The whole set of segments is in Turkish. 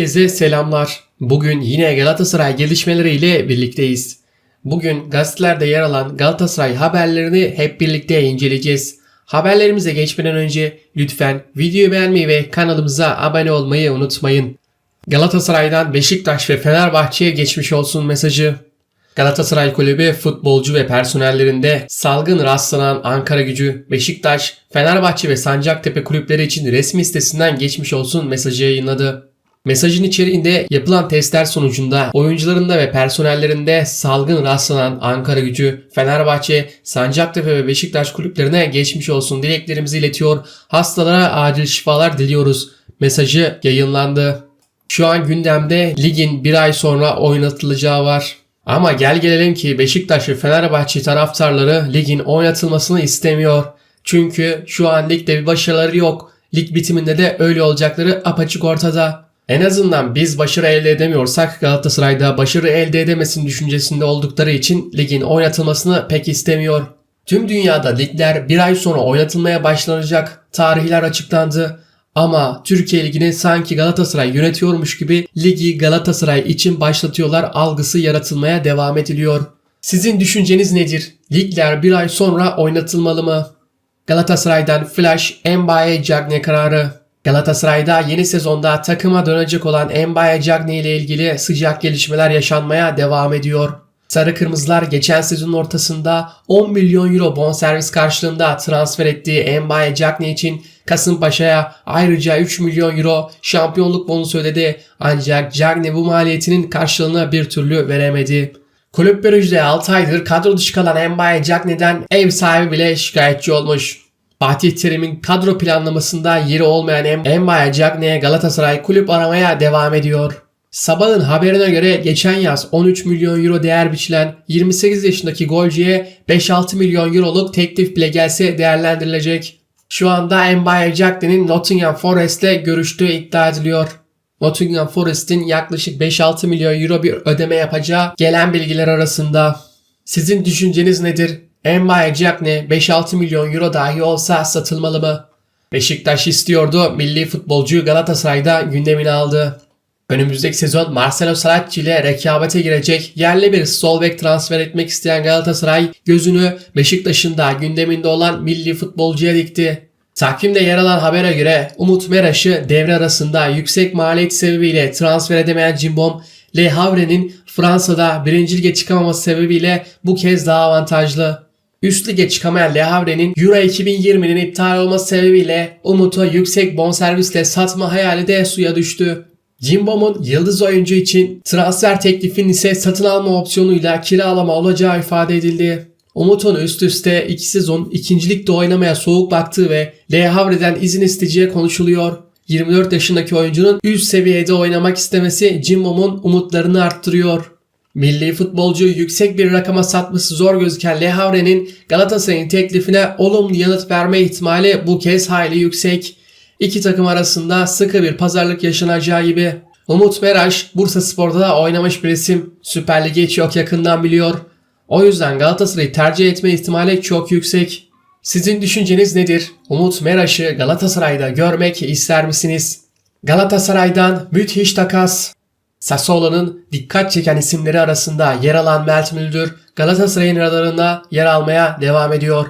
Herkese selamlar. Bugün yine Galatasaray gelişmeleriyle birlikteyiz. Bugün gazetelerde yer alan Galatasaray haberlerini hep birlikte inceleyeceğiz. Haberlerimize geçmeden önce lütfen videoyu beğenmeyi ve kanalımıza abone olmayı unutmayın. Galatasaray'dan Beşiktaş ve Fenerbahçe'ye geçmiş olsun mesajı. Galatasaray Kulübü futbolcu ve personellerinde salgın rastlanan Ankara Gücü, Beşiktaş, Fenerbahçe ve Sancaktepe kulüpleri için resmi sitesinden geçmiş olsun mesajı yayınladı. Mesajın içeriğinde yapılan testler sonucunda oyuncularında ve personellerinde salgın rastlanan Ankara Gücü, Fenerbahçe, Sancaktepe ve Beşiktaş kulüplerine geçmiş olsun dileklerimizi iletiyor. Hastalara acil şifalar diliyoruz. Mesajı yayınlandı. Şu an gündemde ligin bir ay sonra oynatılacağı var. Ama gel gelelim ki Beşiktaş ve Fenerbahçe taraftarları ligin oynatılmasını istemiyor. Çünkü şu an ligde bir başarıları yok. Lig bitiminde de öyle olacakları apaçık ortada. En azından biz başarı elde edemiyorsak Galatasaray'da başarı elde edemesin düşüncesinde oldukları için ligin oynatılmasını pek istemiyor. Tüm dünyada ligler bir ay sonra oynatılmaya başlanacak. Tarihler açıklandı. Ama Türkiye Ligi'ni sanki Galatasaray yönetiyormuş gibi ligi Galatasaray için başlatıyorlar algısı yaratılmaya devam ediliyor. Sizin düşünceniz nedir? Ligler bir ay sonra oynatılmalı mı? Galatasaray'dan Flash Mbaye Cagne kararı. Galatasaray'da yeni sezonda takıma dönecek olan Mbaye Cagne ile ilgili sıcak gelişmeler yaşanmaya devam ediyor. Sarı Kırmızılar geçen sezonun ortasında 10 milyon euro bonservis karşılığında transfer ettiği Mbaye Cagne için Kasımpaşa'ya ayrıca 3 milyon euro şampiyonluk bonusu ödedi ancak Cagne bu maliyetinin karşılığını bir türlü veremedi. Kulüp Brugge'de 6 aydır kadro dışı kalan Mbaye Cagne'den ev sahibi bile şikayetçi olmuş. Fatih Terim'in kadro planlamasında yeri olmayan Mbaye Cagne'ye Galatasaray kulüp aramaya devam ediyor. Sabahın haberine göre geçen yaz 13 milyon euro değer biçilen 28 yaşındaki golcüye 5-6 milyon euroluk teklif bile gelse değerlendirilecek. Şu anda Mbaye Cagne'nin Nottingham Forest'le görüştüğü iddia ediliyor. Nottingham Forest'in yaklaşık 5-6 milyon euro bir ödeme yapacağı gelen bilgiler arasında. Sizin düşünceniz nedir? Mbaye Cagne 5-6 milyon euro dahi olsa satılmalı mı? Beşiktaş istiyordu, milli futbolcu Galatasaray'da gündemine aldı. Önümüzdeki sezon Marcelo Saracchi ile rekabete girecek yerli bir sol bek transfer etmek isteyen Galatasaray gözünü Beşiktaş'ın da gündeminde olan milli futbolcuya dikti. Takvimde yer alan habere göre Umut Meraş'ı devre arasında yüksek maliyet sebebiyle transfer edemeyen Cimbom, Le Havre'nin Fransa'da birinci lige çıkamaması sebebiyle bu kez daha avantajlı. Üst lige çıkamayan Le Havre'nin Euro 2020'nin iptal olması sebebiyle Umut'u yüksek bonservisle satma hayali de suya düştü. Cimbom'un yıldız oyuncu için transfer teklifinin ise satın alma opsiyonuyla kiralama olacağı ifade edildi. Umut'un üst üste iki sezon ikincilikte oynamaya soğuk baktığı ve Le Havre'den izin isteyeceği konuşuluyor. 24 yaşındaki oyuncunun üst seviyede oynamak istemesi Cimbom'un umutlarını arttırıyor. Milli futbolcu yüksek bir rakama satması zor gözüken Le Havre'nin Galatasaray'ın teklifine olumlu yanıt verme ihtimali bu kez hayli yüksek. İki takım arasında sıkı bir pazarlık yaşanacağı gibi. Umut Meraş Bursa Spor'da da oynamış bir isim. Süper Lig'i çok yakından biliyor. O yüzden Galatasaray'ı tercih etme ihtimali çok yüksek. Sizin düşünceniz nedir? Umut Meraş'ı Galatasaray'da görmek ister misiniz? Galatasaray'dan müthiş takas. Sassuolo'nun dikkat çeken isimleri arasında yer alan Mert Müldür Galatasaray'ın radarında yer almaya devam ediyor.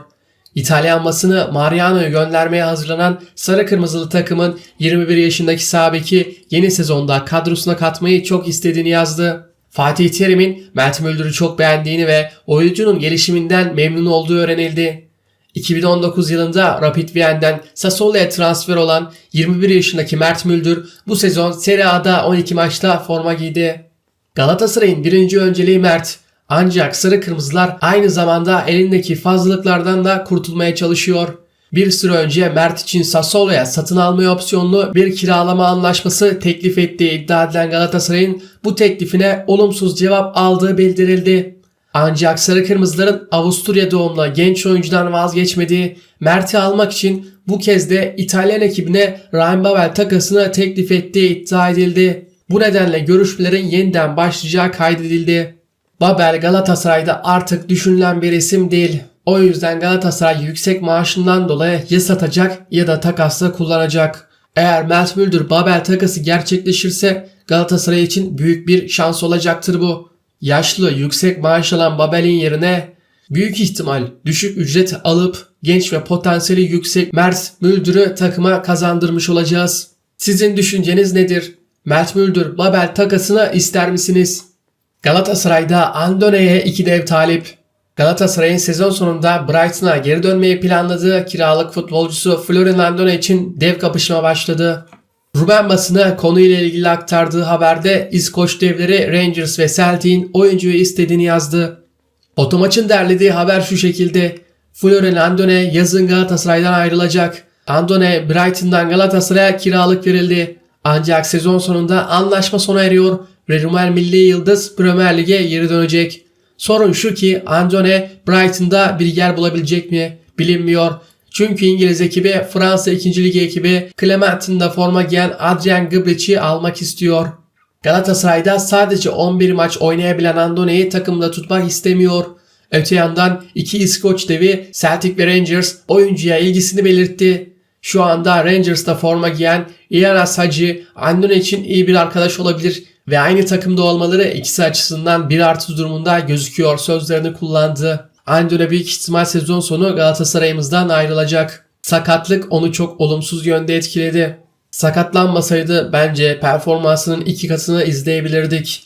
İtalyan basını Mariano'yu göndermeye hazırlanan sarı kırmızılı takımın 21 yaşındaki sabeki yeni sezonda kadrosuna katmayı çok istediğini yazdı. Fatih Terim'in Mert Müldür'ü çok beğendiğini ve oyuncunun gelişiminden memnun olduğu öğrenildi. 2019 yılında Rapid Wien'den Sassuolo'ya transfer olan 21 yaşındaki Mert Müldür bu sezon Serie A'da 12 maçta forma giydi. Galatasaray'ın birinci önceliği Mert. Ancak sarı kırmızılar aynı zamanda elindeki fazlalıklardan da kurtulmaya çalışıyor. Bir süre önce Mert için Sassuolo'ya satın alma opsiyonlu bir kiralama anlaşması teklif ettiği iddia edilen Galatasaray'ın bu teklifine olumsuz cevap aldığı bildirildi. Ancak Sarı Kırmızıların Avusturya doğumlu genç oyuncudan vazgeçmediği Mert'i almak için bu kez de İtalyan ekibine Ryan Babel takasını teklif ettiği iddia edildi. Bu nedenle görüşmelerin yeniden başlayacağı kaydedildi. Babel Galatasaray'da artık düşünülen bir isim değil. O yüzden Galatasaray yüksek maaşından dolayı ya satacak ya da takasla kullanacak. Eğer Mert Müldür Babel takası gerçekleşirse Galatasaray için büyük bir şans olacaktır bu. Yaşlı, yüksek maaş alan Babel'in yerine büyük ihtimal düşük ücret alıp genç ve potansiyeli yüksek Mert Müldür'ü takıma kazandırmış olacağız. Sizin düşünceniz nedir? Mert Müldür, Babel takasına ister misiniz? Galatasaray'da Andone'ye iki dev talip. Galatasaray'ın sezon sonunda Brighton'a geri dönmeyi planladığı kiralık futbolcusu Florian Andone için dev kapışma başladı. Ruben basına konuyla ilgili aktardığı haberde İskoç devleri Rangers ve Celtic'in oyuncuyu istediğini yazdı. Otomaç'ın derlediği haber şu şekilde. Florian Andone yazın Galatasaray'dan ayrılacak. Andone Brighton'dan Galatasaray'a kiralık verildi. Ancak sezon sonunda anlaşma sona eriyor ve Rumel Milli Yıldız Premier Lig'e geri dönecek. Sorun şu ki Andone Brighton'da bir yer bulabilecek mi bilinmiyor. Çünkü İngiliz ekibi Fransa 2. Ligi ekibi Clementin'de forma giyen Adrian Gıbriç'i almak istiyor. Galatasaray'da sadece 11 maç oynayabilen Andone'yi takımda tutmak istemiyor. Öte yandan iki İskoç devi Celtic ve Rangers oyuncuya ilgisini belirtti. Şu anda Rangers'ta forma giyen Ian Hacı Andone için iyi bir arkadaş olabilir ve aynı takımda olmaları ikisi açısından bir artı durumunda gözüküyor sözlerini kullandı. Andone büyük ihtimal sezon sonu Galatasaray'ımızdan ayrılacak. Sakatlık onu çok olumsuz yönde etkiledi. Sakatlanmasaydı bence performansının iki katını izleyebilirdik.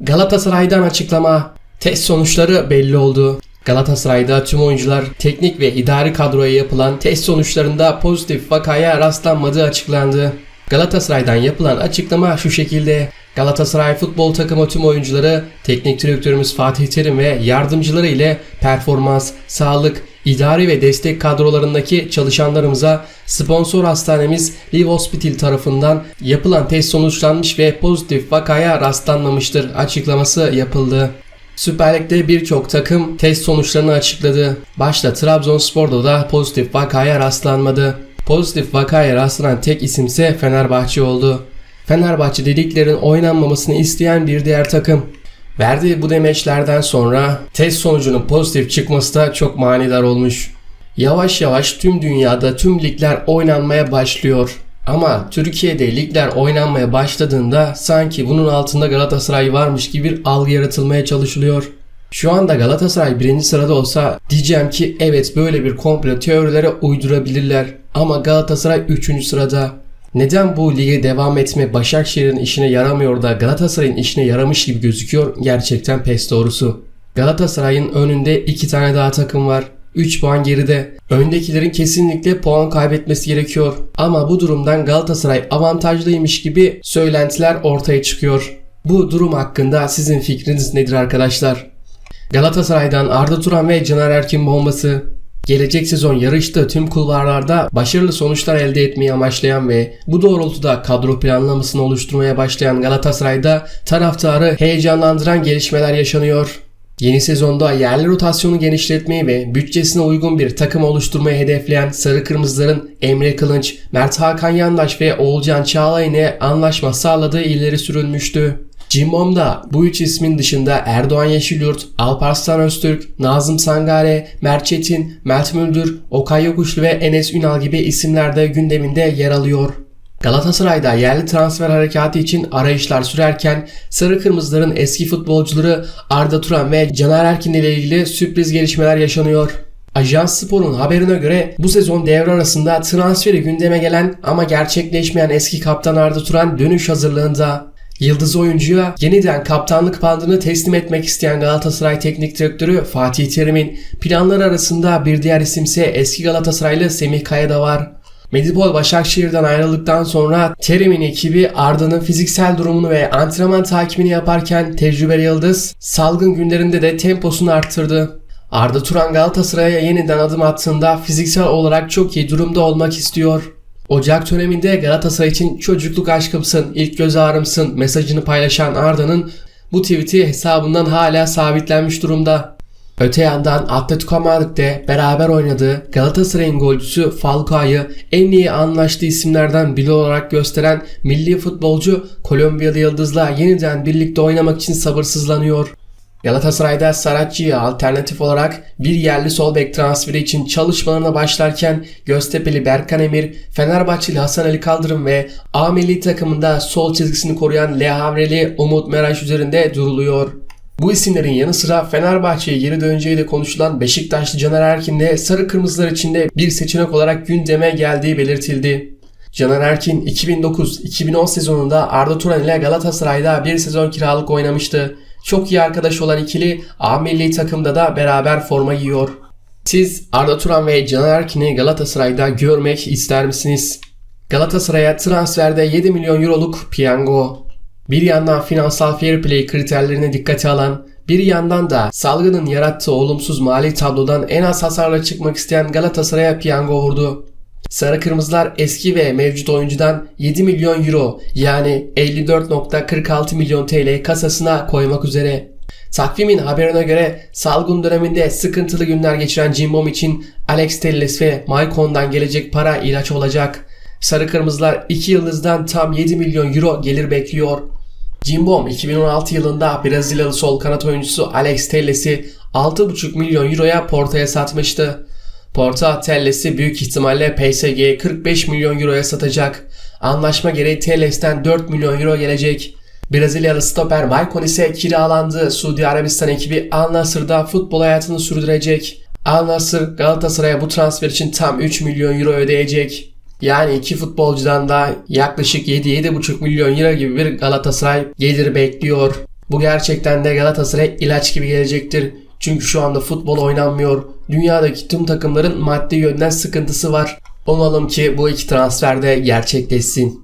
Galatasaray'dan açıklama. Test sonuçları belli oldu. Galatasaray'da tüm oyuncular teknik ve idari kadroya yapılan test sonuçlarında pozitif vakaya rastlanmadığı açıklandı. Galatasaray'dan yapılan açıklama şu şekilde. Galatasaray futbol takımı tüm oyuncuları, teknik direktörümüz Fatih Terim ve yardımcıları ile performans, sağlık, idari ve destek kadrolarındaki çalışanlarımıza sponsor hastanemiz Live Hospital tarafından yapılan test sonuçlanmış ve pozitif vakaya rastlanmamıştır açıklaması yapıldı. Süper Lig'de birçok takım test sonuçlarını açıkladı. Başta Trabzonspor'da da pozitif vakaya rastlanmadı. Pozitif vakaya rastlanan tek isimse Fenerbahçe oldu. Fenerbahçe dediklerin oynanmamasını isteyen bir diğer takım. Verdiği bu demeçlerden sonra test sonucunun pozitif çıkması da çok manidar olmuş. Yavaş yavaş tüm dünyada tüm ligler oynanmaya başlıyor. Ama Türkiye'de ligler oynanmaya başladığında sanki bunun altında Galatasaray varmış gibi bir algı yaratılmaya çalışılıyor. Şu anda Galatasaray birinci sırada olsa diyeceğim ki evet böyle bir komplo teorilere uydurabilirler. Ama Galatasaray 3. sırada. Neden bu lige devam etme Başakşehir'in işine yaramıyor da Galatasaray'ın işine yaramış gibi gözüküyor gerçekten pes doğrusu. Galatasaray'ın önünde iki tane daha takım var. 3 puan geride. Öndekilerin kesinlikle puan kaybetmesi gerekiyor. Ama bu durumdan Galatasaray avantajlıymış gibi söylentiler ortaya çıkıyor. Bu durum hakkında sizin fikriniz nedir arkadaşlar? Galatasaray'dan Arda Turan ve Caner Erkin bombası. Gelecek sezon yarışta tüm kulvarlarda başarılı sonuçlar elde etmeyi amaçlayan ve bu doğrultuda kadro planlamasını oluşturmaya başlayan Galatasaray'da taraftarı heyecanlandıran gelişmeler yaşanıyor. Yeni sezonda yerli rotasyonu genişletmeyi ve bütçesine uygun bir takım oluşturmayı hedefleyen Sarı Kırmızıların Emre Kılınç, Mert Hakan Yandaş ve Oğulcan Çağlay ile anlaşma sağladığı ileri sürülmüştü. Cimbom'da bu üç ismin dışında Erdoğan Yeşilyurt, Alparslan Öztürk, Nazım Sangare, Mert Çetin, Mert Müldür, Okay Yokuşlu ve Enes Ünal gibi isimler de gündeminde yer alıyor. Galatasaray'da yerli transfer harekatı için arayışlar sürerken Sarı Kırmızıların eski futbolcuları Arda Turan ve Caner Erkin ile ilgili sürpriz gelişmeler yaşanıyor. Ajans Spor'un haberine göre bu sezon devre arasında transferi gündeme gelen ama gerçekleşmeyen eski kaptan Arda Turan dönüş hazırlığında. Yıldız oyuncuya yeniden kaptanlık bandını teslim etmek isteyen Galatasaray Teknik Direktörü Fatih Terim'in planları arasında bir diğer isimse eski Galatasaraylı Semih Kaya da var. Medipol Başakşehir'den ayrıldıktan sonra Terim'in ekibi Arda'nın fiziksel durumunu ve antrenman takibini yaparken tecrübeli Yıldız salgın günlerinde de temposunu arttırdı. Arda Turan Galatasaray'a yeniden adım attığında fiziksel olarak çok iyi durumda olmak istiyor. Ocak döneminde Galatasaray için çocukluk aşkımsın, ilk göz ağrımsın mesajını paylaşan Arda'nın bu tweet'i hesabından hala sabitlenmiş durumda. Öte yandan Atletico Madrid'de beraber oynadığı Galatasaray'ın golcüsü Falcao'yu en iyi anlaştığı isimlerden biri olarak gösteren milli futbolcu Kolombiyalı Yıldız'la yeniden birlikte oynamak için sabırsızlanıyor. Galatasaray'da Saracchi'ye alternatif olarak bir yerli sol bek transferi için çalışmalarına başlarken Göztepe'li Berkan Emir, Fenerbahçeli Hasan Ali Kaldırım ve A milli takımında sol çizgisini koruyan Le Havre'li Umut Meraş üzerinde duruluyor. Bu isimlerin yanı sıra Fenerbahçe'ye geri döneceği de konuşulan Beşiktaşlı Caner Erkin de sarı kırmızılar içinde bir seçenek olarak gündeme geldiği belirtildi. Caner Erkin 2009-2010 sezonunda Arda Turan ile Galatasaray'da bir sezon kiralık oynamıştı. Çok iyi arkadaş olan ikili A milli takımda da beraber forma giyiyor. Siz Arda Turan ve Caner Erkin'i Galatasaray'da görmek ister misiniz? Galatasaray'a transferde 7 milyon euroluk piyango. Bir yandan finansal fair play kriterlerini dikkate alan, bir yandan da salgının yarattığı olumsuz mali tablodan en az hasarla çıkmak isteyen Galatasaray'a piyango vurdu. Sarı Kırmızılar eski ve mevcut oyuncudan 7 milyon euro yani 54.46 milyon TL kasasına koymak üzere. Takvimin haberine göre salgın döneminde sıkıntılı günler geçiren Cimbom için Alex Telles ve Maikon'dan gelecek para ilaç olacak. Sarı Kırmızılar 2 yıldızdan tam 7 milyon euro gelir bekliyor. Cimbom 2016 yılında Brezilyalı sol kanat oyuncusu Alex Telles'i 6,5 milyon euroya Porto'ya satmıştı. Porto Telles'i büyük ihtimalle PSG'ye 45 milyon euroya satacak. Anlaşma gereği Telles'ten 4 milyon euro gelecek. Brezilyalı stoper Maicon ise kiralandı. Suudi Arabistan ekibi Al Nassr'da futbol hayatını sürdürecek. Al Nassr Galatasaray'a bu transfer için tam 3 milyon euro ödeyecek. Yani iki futbolcudan da yaklaşık 7-7,5 milyon euro gibi bir Galatasaray gelir bekliyor. Bu gerçekten de Galatasaray ilaç gibi gelecektir. Çünkü şu anda futbol oynanmıyor. Dünyadaki tüm takımların maddi yönden sıkıntısı var. Umalım ki bu iki transfer de gerçekleşsin.